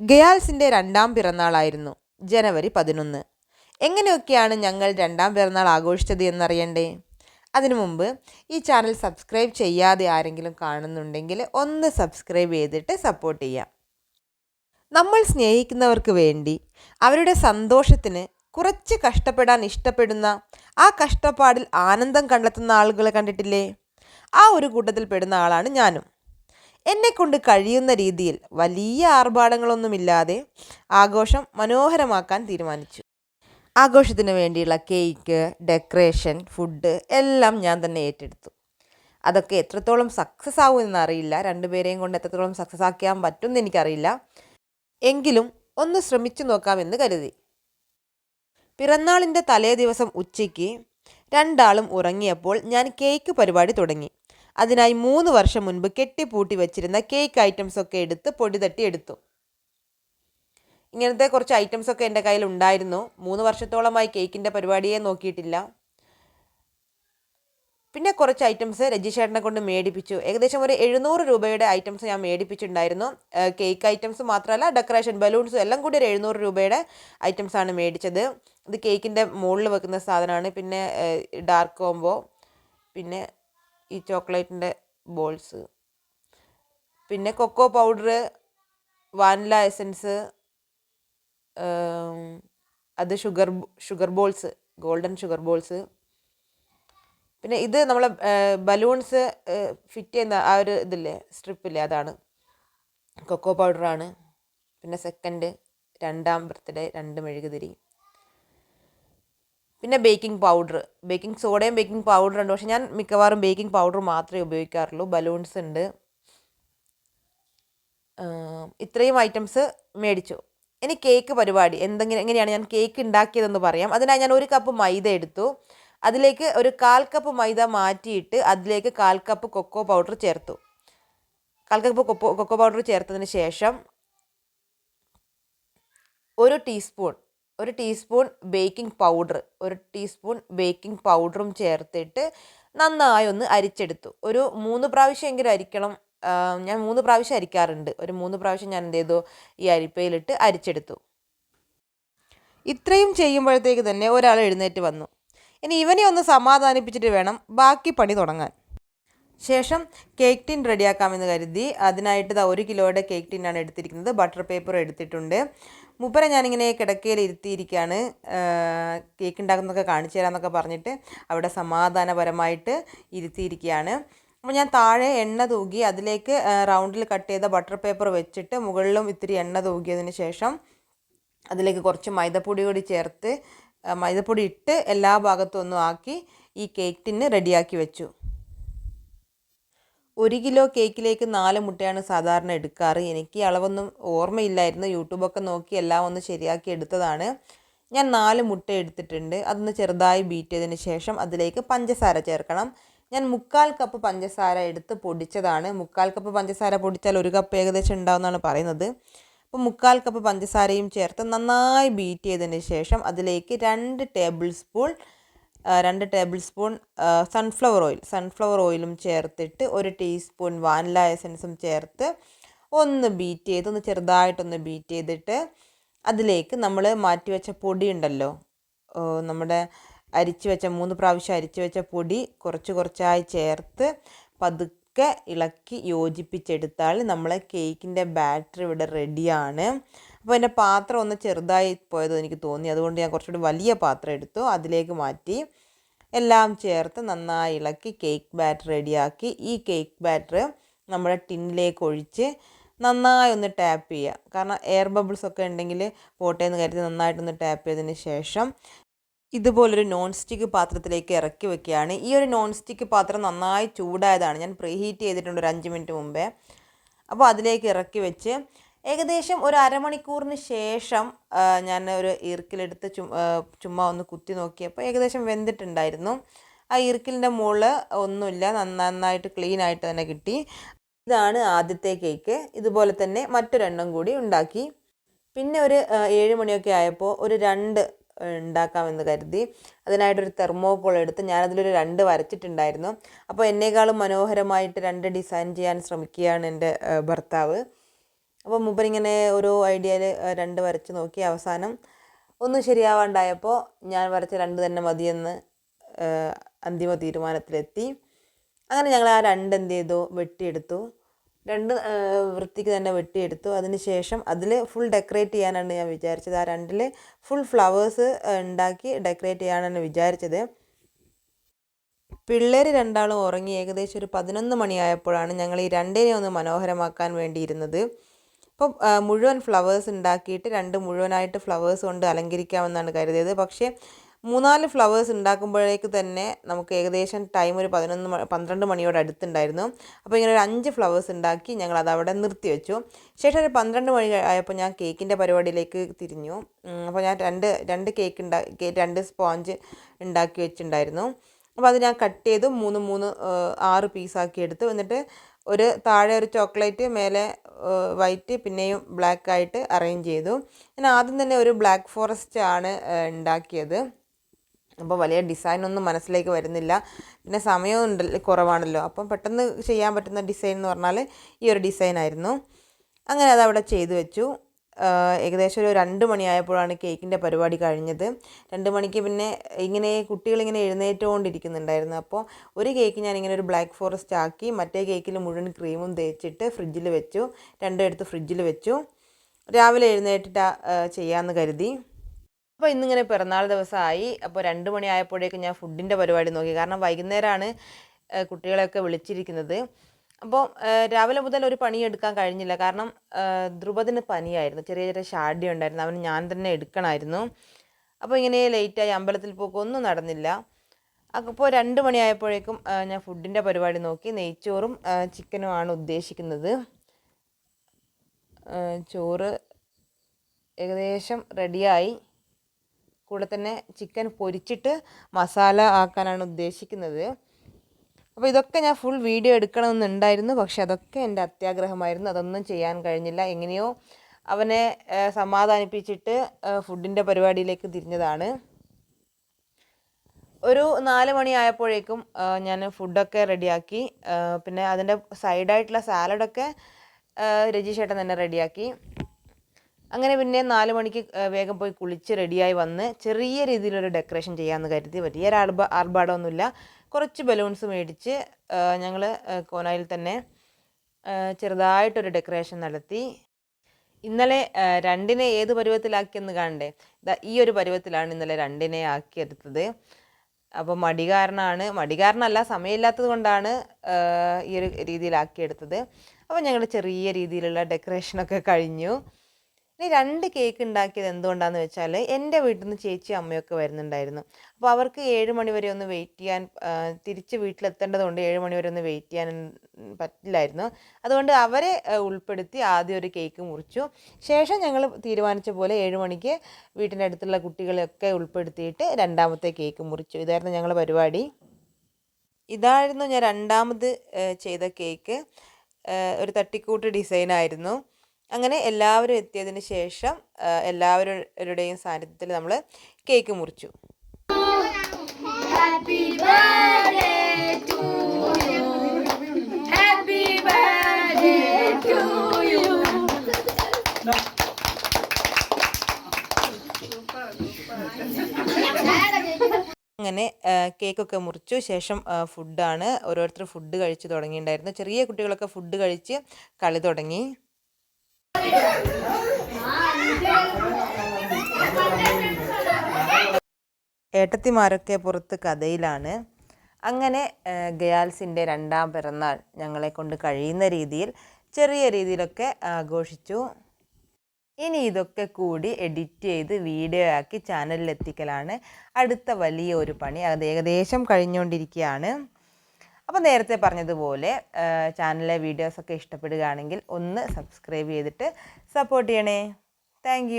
ഗയാൽസിന്റെ രണ്ടാം പിറന്നാളായിരുന്നു ജനുവരി പതിനൊന്ന്. എങ്ങനെയൊക്കെയാണ് ഞങ്ങൾ രണ്ടാം പിറന്നാൾ ആഘോഷിച്ചത് എന്നറിയണ്ടേ? അതിനു മുമ്പ് ഈ ചാനൽ സബ്സ്ക്രൈബ് ചെയ്യാതെ ആരെങ്കിലും കാണുന്നുണ്ടെങ്കിൽ ഒന്ന് സബ്സ്ക്രൈബ് ചെയ്തിട്ട് സപ്പോർട്ട് ചെയ്യാം. നമ്മൾ സ്നേഹിക്കുന്നവർക്ക് വേണ്ടി അവരുടെ സന്തോഷത്തിന് കുറച്ച് കഷ്ടപ്പെടാൻ ഇഷ്ടപ്പെടുന്ന ആ കഷ്ടപ്പാടിൽ ആനന്ദം കണ്ടെത്തുന്ന ആളുകളെ കണ്ടിട്ടില്ലേ? ആ ഒരു കൂട്ടത്തിൽ പെടുന്ന ആളാണ് ഞാനും. എന്നെക്കൊണ്ട് കഴിയുന്ന രീതിയിൽ വലിയ ആർഭാടങ്ങളൊന്നുമില്ലാതെ ആഘോഷം മനോഹരമാക്കാൻ തീരുമാനിച്ചു. ആഘോഷത്തിന് വേണ്ടിയുള്ള കേക്ക് ഡെക്കറേഷൻ ഫുഡ് എല്ലാം ഞാൻ തന്നെ ഏറ്റെടുത്തു. അതൊക്കെ എത്രത്തോളം സക്സസ് ആവുമെന്ന് അറിയില്ല രണ്ടുപേരെയും കൊണ്ട് എത്രത്തോളം സക്സസ് ആക്കാൻ പറ്റുമെന്ന് എനിക്കറിയില്ല. എങ്കിലും ഒന്ന് ശ്രമിച്ചു നോക്കാമെന്ന് കരുതി. പിറന്നാളിന്റെ തലേ ദിവസം ഉച്ചയ്ക്ക് രണ്ടാളും ഉറങ്ങിയപ്പോൾ ഞാൻ കേക്ക് പരിപാടി തുടങ്ങി. അതിനായി മൂന്ന് വർഷം മുൻപ് കെട്ടിപ്പൂട്ടി വെച്ചിരുന്ന കേക്ക് ഐറ്റംസ് ഒക്കെ എടുത്ത് പൊടി തട്ടി എടുത്തു. ഇങ്ങനത്തെ കുറച്ച് ഐറ്റംസ് ഒക്കെ എന്റെ കയ്യിൽ ഉണ്ടായിരുന്നു. മൂന്ന് വർഷത്തോളമായി കേക്കിന്റെ പരിപാടിയെ നോക്കിയിട്ടില്ല. പിന്നെ കുറച്ച് ഐറ്റംസ് രജിഷേട്ടനെ കൊണ്ട് മേടിപ്പിച്ചു. ഏകദേശം ഒരു എഴുന്നൂറ് രൂപയുടെ ഐറ്റംസ് ഞാൻ മേടിപ്പിച്ചിട്ടുണ്ടായിരുന്നു. കേക്ക് ഐറ്റംസ് മാത്രമല്ല ഡെക്കറേഷൻ ബലൂൺസും എല്ലാം കൂടി ഒരു എഴുന്നൂറ് രൂപയുടെ ഐറ്റംസ് ആണ് മേടിച്ചത്. ഇത് കേക്കിന്റെ മുകളിൽ വെക്കുന്ന സാധനമാണ്. പിന്നെ ഡാർക്ക് കോംബോ പിന്നെ ഈ ചോക്ലേറ്റിന്റെ ബോൾസ്. പിന്നെ കൊക്കോ പൗഡർ വാനില എസൻസ് അത് sugar sugar balls golden sugar balls. പിന്നെ ഇത് നമ്മളെ ബലൂൺസ് ഫിറ്റ് ചെയ്യുന്ന ആ ഒരു ഇതില്ലേ സ്ട്രിപ്പില്ലേ അതാണ്. കൊക്കോ പൗഡറാണ്. പിന്നെ സെക്കൻഡ് രണ്ടാം ബർത്ത്ഡേ രണ്ട് മെഴുകുതിരി. പിന്നെ ബേക്കിംഗ് പൗഡർ ബേക്കിംഗ് സോഡയും ബേക്കിംഗ് പൗഡർ ഉണ്ട്. പക്ഷെ ഞാൻ മിക്കവാറും ബേക്കിംഗ് പൗഡർ മാത്രമേ ഉപയോഗിക്കാറുള്ളൂ. ബലൂൺസ് ഉണ്ട്. ഇത്രയും ഐറ്റംസ് മേടിച്ചു. ഇനി കേക്ക് പരിപാടി. എന്തെങ്കിലും എങ്ങനെയാണ് ഞാൻ കേക്ക് ഉണ്ടാക്കിയതെന്ന് പറയാം. അതിനായി ഞാൻ ഒരു കപ്പ് മൈദ എടുത്തു. അതിലേക്ക് ഒരു കാൽ കപ്പ് മൈദ മാറ്റിയിട്ട് അതിലേക്ക് കാൽ കപ്പ് കൊക്കോ പൗഡർ ചേർത്തു. കാൽ കപ്പ് കൊക്കോ കൊക്കോ പൗഡർ ചേർത്തതിന് ശേഷം ഒരു ടീസ്പൂൺ ഒരു ടീസ്പൂൺ ബേക്കിംഗ് പൗഡർ ഒരു ടീസ്പൂൺ ബേക്കിംഗ് പൗഡറും ചേർത്തിട്ട് നന്നായി ഒന്ന് അരിച്ചെടുത്തു. ഒരു മൂന്ന് പ്രാവശ്യമെങ്കിലും അരിക്കണം. ഞാൻ മൂന്ന് പ്രാവശ്യം അരിക്കാറുണ്ട്. ഒരു മൂന്ന് പ്രാവശ്യം ഞാൻ എന്ത് ചെയ്തു? ഈ അരിപ്പയിലിട്ട് അരിച്ചെടുത്തു. ഇത്രയും ചെയ്യുമ്പോഴത്തേക്ക് തന്നെ ഒരാൾ എഴുന്നേറ്റ് വന്നു. ഇനി ഇവനെ ഒന്ന് സമാധാനിപ്പിച്ചിട്ട് വേണം ബാക്കി പണി തുടങ്ങാൻ. ശേഷം കേക്ക് ടിൻ റെഡിയാക്കാമെന്ന് കരുതി. അതിനായിട്ട് ഇതാ ഒരു കിലോയുടെ കേക്ക് ടിന്നാണ് എടുത്തിരിക്കുന്നത്. ബട്ടർ പേപ്പർ എടുത്തിട്ടുണ്ട്. മുപ്പരെ ഞാനിങ്ങനെ കിടക്കയിൽ ഇരുത്തിയിരിക്കുകയാണ് കേക്ക് ഉണ്ടാക്കുന്നതൊക്കെ കാണിച്ചു തരാമെന്നൊക്കെ പറഞ്ഞിട്ട് അവിടെ സമാധാനപരമായിട്ട് ഇരുത്തിയിരിക്കുകയാണ് അപ്പോൾ ഞാൻ താഴെ എണ്ണ തൂകി അതിലേക്ക് റൗണ്ടിൽ കട്ട് ചെയ്ത ബട്ടർ പേപ്പർ വെച്ചിട്ട് മുകളിലും ഇത്തിരി എണ്ണ തൂകിയതിന് ശേഷം അതിലേക്ക് കുറച്ച് മൈദപ്പൊടി കൂടി ചേർത്ത് മൈദപ്പൊടി ഇട്ട് എല്ലാ ഭാഗത്തും ഒന്നും ആക്കി ഈ കേക്ക് ടിന്ന് റെഡിയാക്കി വെച്ചു. ഒരു കിലോ കേക്കിലേക്ക് നാല് മുട്ടയാണ് സാധാരണ എടുക്കാറ്. എനിക്ക് അളവൊന്നും ഓർമ്മയില്ലായിരുന്നു. യൂട്യൂബൊക്കെ നോക്കി എല്ലാം ഒന്ന് ശരിയാക്കി എടുത്തതാണ്. ഞാൻ നാല് മുട്ട എടുത്തിട്ടുണ്ട്. അതൊന്ന് ചെറുതായി ബീറ്റ് ചെയ്തതിന് ശേഷം അതിലേക്ക് പഞ്ചസാര ചേർക്കണം. ഞാൻ മുക്കാൽ കപ്പ് പഞ്ചസാര എടുത്ത് പൊടിച്ചതാണ്. മുക്കാൽ കപ്പ് പഞ്ചസാര പൊടിച്ചാൽ ഒരു കപ്പ് ഏകദേശം ഉണ്ടാവുമെന്നാണ് പറയുന്നത്. അപ്പോൾ മുക്കാൽ കപ്പ് പഞ്ചസാരയും ചേർത്ത് നന്നായി ബീറ്റ് ചെയ്തതിന് ശേഷം അതിലേക്ക് രണ്ട് ടേബിൾ സ്പൂൺ രണ്ട് tablespoon sunflower oil sunflower ഓയിലും ചേർത്തിട്ട് ഒരു ടീസ്പൂൺ വാനില എസൻസും ചേർത്ത് ഒന്ന് ബീറ്റ് ചെയ്ത് ഒന്ന് ചെറുതായിട്ടൊന്ന് ബീറ്റ് ചെയ്തിട്ട് അതിലേക്ക് നമ്മൾ മാറ്റി വെച്ച പൊടി ഉണ്ടല്ലോ. നമ്മുടെ അരിച്ചു വെച്ച മൂന്ന് പ്രാവശ്യം അരിച്ചു വെച്ച പൊടി കുറച്ച് കുറച്ചായി ചേർത്ത് പതുക്കെ ഇളക്കി യോജിപ്പിച്ചെടുത്താൽ നമ്മളെ കേക്കിന്റെ ബാറ്റർ ഇവിടെ റെഡിയാണ് അപ്പോൾ എന്റെ പാത്രം ഒന്ന് ചെറുതായി പോയത് എനിക്ക് തോന്നി. അതുകൊണ്ട് ഞാൻ കുറച്ചുകൂടി വലിയ പാത്രം എടുത്തു. അതിലേക്ക് മാറ്റി എല്ലാം ചേർത്ത് നന്നായി ഇളക്കി കേക്ക് ബാറ്റർ റെഡിയാക്കി ഈ കേക്ക് ബാറ്റർ നമ്മുടെ ടിന്നിലേക്ക് ഒഴിച്ച് നന്നായി ഒന്ന് ടാപ്പ് ചെയ്യുക. കാരണം എയർ ബബിൾസ് ഒക്കെ ഉണ്ടെങ്കിൽ പോട്ടേന്ന് കരുതി നന്നായിട്ടൊന്ന് ടാപ്പ് ചെയ്തതിന് ശേഷം ഇതുപോലൊരു നോൺ സ്റ്റിക്ക് പാത്രത്തിലേക്ക് ഇറക്കി വെക്കുകയാണ്. ഈ ഒരു നോൺ സ്റ്റിക്ക് പാത്രം നന്നായി ചൂടായതാണ്. ഞാൻ പ്രീഹീറ്റ് ചെയ്തിട്ടുണ്ട് ഒരു അഞ്ച് മിനിറ്റ് മുമ്പേ. അപ്പോൾ അതിലേക്ക് ഇറക്കി വെച്ച് ഏകദേശം ഒരു അരമണിക്കൂറിന് ശേഷം ഞാൻ ഒരു ഈർക്കിലെടുത്ത് ചുമ്മാ ഒന്ന് കുത്തി നോക്കിയപ്പോൾ ഏകദേശം വെന്തിട്ടുണ്ടായിരുന്നു. ആ ഈർക്കിലിന്റെ മുകളിൽ ഒന്നുമില്ല നന്നായിട്ട് ക്ലീൻ ആയിട്ട് തന്നെ കിട്ടി. ഇതാണ് ആദ്യത്തെ കേക്ക് ഇതുപോലെ തന്നെ മറ്റൊരെണ്ണം കൂടി ഉണ്ടാക്കി. പിന്നെ ഒരു ഏഴ് മണിയൊക്കെ ആയപ്പോൾ ഒരു രണ്ട് ഉണ്ടാക്കാമെന്ന് കരുതി. അതിനായിട്ടൊരു തെർമോക്കോൾ എടുത്ത് ഞാനതിലൊരു രണ്ട് വരച്ചിട്ടുണ്ടായിരുന്നു. അപ്പോൾ എന്നേക്കാളും മനോഹരമായിട്ട് രണ്ട് ഡിസൈൻ ചെയ്യാൻ ശ്രമിക്കുകയാണ് എന്റെ ഭർത്താവ്. അപ്പോൾ മൂപ്പരിങ്ങനെ ഒരു ഐഡിയയിൽ രണ്ട് വരച്ച് നോക്കി അവസാനം ഒന്നും ശരിയാവാണ്ടായപ്പോൾ ഞാൻ വരച്ച രണ്ട് തന്നെ മതിയെന്ന് അന്തിമ തീരുമാനത്തിലെത്തി. അങ്ങനെ ഞങ്ങൾ ആ രണ്ട് എന്ത് ചെയ്തു? വെട്ടിയെടുത്തു. രണ്ട് വൃത്തിക്ക് തന്നെ വെട്ടിയെടുത്തു. അതിന് ശേഷം അതിൽ ഫുൾ ഡെക്കറേറ്റ് ചെയ്യാനാണ് ഞാൻ വിചാരിച്ചത്. ആ രണ്ടിൽ ഫുൾ ഫ്ലവേഴ്സ് ഉണ്ടാക്കി ഡെക്കറേറ്റ് ചെയ്യാനാണ് വിചാരിച്ചത്. പിള്ളേർ രണ്ടാളും ഉറങ്ങി ഏകദേശം ഒരു പതിനൊന്ന് മണിയായപ്പോഴാണ് ഞങ്ങൾ ഈ രണ്ടിനെ ഒന്ന് മനോഹരമാക്കാൻ വേണ്ടിയിരുന്നത്. അപ്പം മുഴുവൻ ഫ്ലവേഴ്സ് ഉണ്ടാക്കിയിട്ട് രണ്ട് മുഴുവനായിട്ട് ഫ്ലവേഴ്സ് കൊണ്ട് അലങ്കരിക്കാമെന്നാണ് കരുതിയത്. പക്ഷേ മൂന്നാൽ ഫ്ലവേഴ്സ് ഉണ്ടാക്കുമ്പോഴേക്ക് തന്നെ നമുക്ക് ഏകദേശം ടൈം ഒരു പതിനൊന്ന് പന്ത്രണ്ട് മണിയോട് അടുത്തുണ്ടായിരുന്നു. അപ്പോൾ ഇങ്ങനെ ഒരു അഞ്ച് ഫ്ലവേഴ്സ് ഉണ്ടാക്കി ഞങ്ങൾ അത് അവിടെ നിർത്തി വെച്ചു. ശേഷം ഒരു പന്ത്രണ്ട് മണി ആയപ്പോൾ ഞാൻ കേക്കിന്റെ പരിപാടിയിലേക്ക് തിരിഞ്ഞു. അപ്പോൾ ഞാൻ രണ്ട് രണ്ട് കേക്ക് ഉണ്ടാക്കി രണ്ട് സ്പോഞ്ച് ഉണ്ടാക്കി വെച്ചിട്ടുണ്ടായിരുന്നു അപ്പോൾ അത് ഞാൻ കട്ട് ചെയ്തു മൂന്ന് മൂന്ന് ആറ് പീസാക്കി എടുത്തു. എന്നിട്ട് ഒരു താഴെ ഒരു ചോക്ലേറ്റ് മേലെ വൈറ്റ് പിന്നെയും ബ്ലാക്ക് ആയിട്ട് അറേഞ്ച് ചെയ്തു. ഞാൻ ആദ്യം തന്നെ ഒരു ബ്ലാക്ക് ഫോറസ്റ്റ് ആണ് ഉണ്ടാക്കിയത്. അപ്പോൾ വലിയ ഡിസൈൻ ഒന്നും മനസ്സിലേക്ക് വരുന്നില്ല. പിന്നെ സമയവും ഉണ്ടല്ലോ കുറവാണല്ലോ. അപ്പം പെട്ടെന്ന് ചെയ്യാൻ പറ്റുന്ന ഡിസൈൻ എന്ന് പറഞ്ഞാൽ ഈ ഒരു ഡിസൈൻ ആയിരുന്നു. അങ്ങനെ അത് അവിടെ ചെയ്തു വെച്ചു. ഏകദേശം ഒരു രണ്ട് മണിയായപ്പോഴാണ് കേക്കിന്റെ പരിപാടി കഴിഞ്ഞത്. രണ്ട് മണിക്ക് പിന്നെ ഇങ്ങനെ കുട്ടികളിങ്ങനെ എഴുന്നേറ്റുകൊണ്ടിരിക്കുന്നുണ്ടായിരുന്നു അപ്പോൾ ഒരു കേക്ക് ഞാനിങ്ങനെ ഒരു ബ്ലാക്ക് ഫോറസ്റ്റ് ആക്കി മറ്റേ കേക്കിൽ മുഴുവൻ ക്രീമും തേച്ചിട്ട് ഫ്രിഡ്ജിൽ വെച്ചു. രണ്ടും എടുത്ത് ഫ്രിഡ്ജിൽ വെച്ചു. രാവിലെ എഴുന്നേറ്റിട്ട് ചെയ്യാമെന്ന് കരുതി. അപ്പോൾ ഇന്നിങ്ങനെ പിറന്നാൾ ദിവസമായി. അപ്പോൾ രണ്ട് മണിയായപ്പോഴേക്കും ഞാൻ ഫുഡിന്റെ പരിപാടി നോക്കി. കാരണം വൈകുന്നേരമാണ് കുട്ടികളെയൊക്കെ വിളിച്ചിരിക്കുന്നത്. അപ്പോൾ രാവിലെ മുതൽ ഒരു പണി എടുക്കാൻ കഴിഞ്ഞില്ല. കാരണം ധ്രുപതിന് പനിയായിരുന്നു. ചെറിയ ചെറിയ ഷാഡ്യം ഉണ്ടായിരുന്നു. അവന് ഞാൻ തന്നെ എടുക്കണമായിരുന്നു. അപ്പോൾ ഇങ്ങനെ ലേറ്റായി അമ്പലത്തിൽ പോക്ക് ഒന്നും നടന്നില്ല. അപ്പോൾ രണ്ട് മണിയായപ്പോഴേക്കും ഞാൻ ഫുഡിന്റെ പരിപാടി നോക്കി. നെയ്ച്ചോറും ചിക്കനും ആണ് ഉദ്ദേശിക്കുന്നത്. ചോറ് ഏകദേശം റെഡിയായി. കൂടെ തന്നെ ചിക്കൻ പൊരിച്ചിട്ട് മസാല ആക്കാനാണ് ഉദ്ദേശിക്കുന്നത്. അപ്പോൾ ഇതൊക്കെ ഞാൻ ഫുൾ വീഡിയോ എടുക്കണമെന്നുണ്ടായിരുന്നു. പക്ഷെ അതൊക്കെ എന്റെ അത്യാഗ്രഹമായിരുന്നു. അതൊന്നും ചെയ്യാൻ കഴിഞ്ഞില്ല. എങ്ങനെയോ അവനെ സമാധാനിപ്പിച്ചിട്ട് ഫുഡിന്റെ പരിപാടിയിലേക്ക് തിരിഞ്ഞതാണ്. ഒരു നാല് മണിയായപ്പോഴേക്കും ഞാൻ ഫുഡൊക്കെ റെഡിയാക്കി പിന്നെ അതിന്റെ സൈഡായിട്ടുള്ള സാലഡൊക്കെ രജീഷ് ചേട്ടൻ തന്നെ റെഡിയാക്കി അങ്ങനെ പിന്നെ നാല് മണിക്ക് വേഗം പോയി കുളിച്ച് റെഡിയായി വന്ന് ചെറിയ രീതിയിലൊരു ഡെക്കറേഷൻ ചെയ്യാമെന്ന് കരുതി വലിയൊരു ആർഭ ആർഭാടമൊന്നുമില്ല. കുറച്ച് ബലൂൺസ് മേടിച്ച് ഞങ്ങൾ കോനായിൽ തന്നെ ചെറുതായിട്ടൊരു ഡെക്കറേഷൻ നടത്തി. ഇന്നലെ രണ്ടിനെ ഏത് പരുവത്തിലാക്കിയെന്ന് കാണണ്ടേ? ഈ ഒരു പരുവത്തിലാണ് ഇന്നലെ രണ്ടിനെ ആക്കിയെടുത്തത്. അപ്പോൾ മടി കാരണമാണ് മടി കാരണമല്ല സമയമില്ലാത്തത് കൊണ്ടാണ് ഈ ഒരു രീതിയിലാക്കിയെടുത്തത്. അപ്പോൾ ഞങ്ങൾ ചെറിയ രീതിയിലുള്ള ഡെക്കറേഷനൊക്കെ കഴിഞ്ഞു. ഇനി രണ്ട് കേക്ക് ഉണ്ടാക്കിയത് എന്തുകൊണ്ടാണെന്ന് വെച്ചാൽ എന്റെ വീട്ടിൽ നിന്ന് ചേച്ചി അമ്മയൊക്കെ വരുന്നുണ്ടായിരുന്നു. അപ്പോൾ അവർക്ക് ഏഴ് മണി വരെ ഒന്ന് വെയിറ്റ് ചെയ്യാൻ തിരിച്ച് വീട്ടിലെത്തേണ്ടതുകൊണ്ട് ഏഴ് മണി വരെ ഒന്ന് വെയിറ്റ് ചെയ്യാൻ പറ്റില്ലായിരുന്നു. അതുകൊണ്ട് അവരെ ഉൾപ്പെടുത്തി ആദ്യം ഒരു കേക്ക് മുറിച്ചു. ശേഷം ഞങ്ങൾ തീരുമാനിച്ച പോലെ ഏഴ് മണിക്ക് വീട്ടിന്റെ അടുത്തുള്ള കുട്ടികളെയൊക്കെ ഉൾപ്പെടുത്തിയിട്ട് രണ്ടാമത്തെ കേക്ക് മുറിച്ചു. ഇതായിരുന്നു ഞങ്ങളുടെ പരിപാടി. ഇതായിരുന്നു ഞാൻ രണ്ടാമത് ചെയ്ത കേക്ക് ഒരു തട്ടിക്കൂട്ട് ഡിസൈനായിരുന്നു അങ്ങനെ എല്ലാവരും എത്തിയതിന് ശേഷം എല്ലാവരുടെയും സാന്നിധ്യത്തിൽ നമ്മൾ കേക്ക് മുറിച്ചു. Happy birthday to you happy birthday to you അങ്ങനെ കേക്കൊക്കെ മുറിച്ചു. ശേഷം ഫുഡാണ്. ഓരോരുത്തർ ഫുഡ് കഴിച്ച് തുടങ്ങിയിട്ടുണ്ടായിരുന്നു. ചെറിയ കുട്ടികളൊക്കെ ഫുഡ് കഴിച്ച് കളി തുടങ്ങി. ഏട്ടത്തിമാരൊക്കെ പുറത്ത് കഥയിലാണ്. അങ്ങനെ ഗയാൽസിന്റെ രണ്ടാം പിറന്നാൾ ഞങ്ങളെ കൊണ്ട് കഴിയുന്ന രീതിയിൽ ചെറിയ രീതിയിലൊക്കെ ആഘോഷിച്ചു. ഇനി ഇതൊക്കെ കൂടി എഡിറ്റ് ചെയ്ത് വീഡിയോ ആക്കി ചാനലിൽ എത്തിക്കലാണ് അടുത്ത വലിയ ഒരു പണി. അത് ഏകദേശം കഴിഞ്ഞുകൊണ്ടിരിക്കുകയാണ്. അപ്പോൾ നേരത്തെ പറഞ്ഞതുപോലെ ചാനലിലെ വീഡിയോസൊക്കെ ഇഷ്ടപ്പെടുകയാണെങ്കിൽ ഒന്ന് സബ്സ്ക്രൈബ് ചെയ്തിട്ട് സപ്പോർട്ട് ചെയ്യണേ. താങ്ക്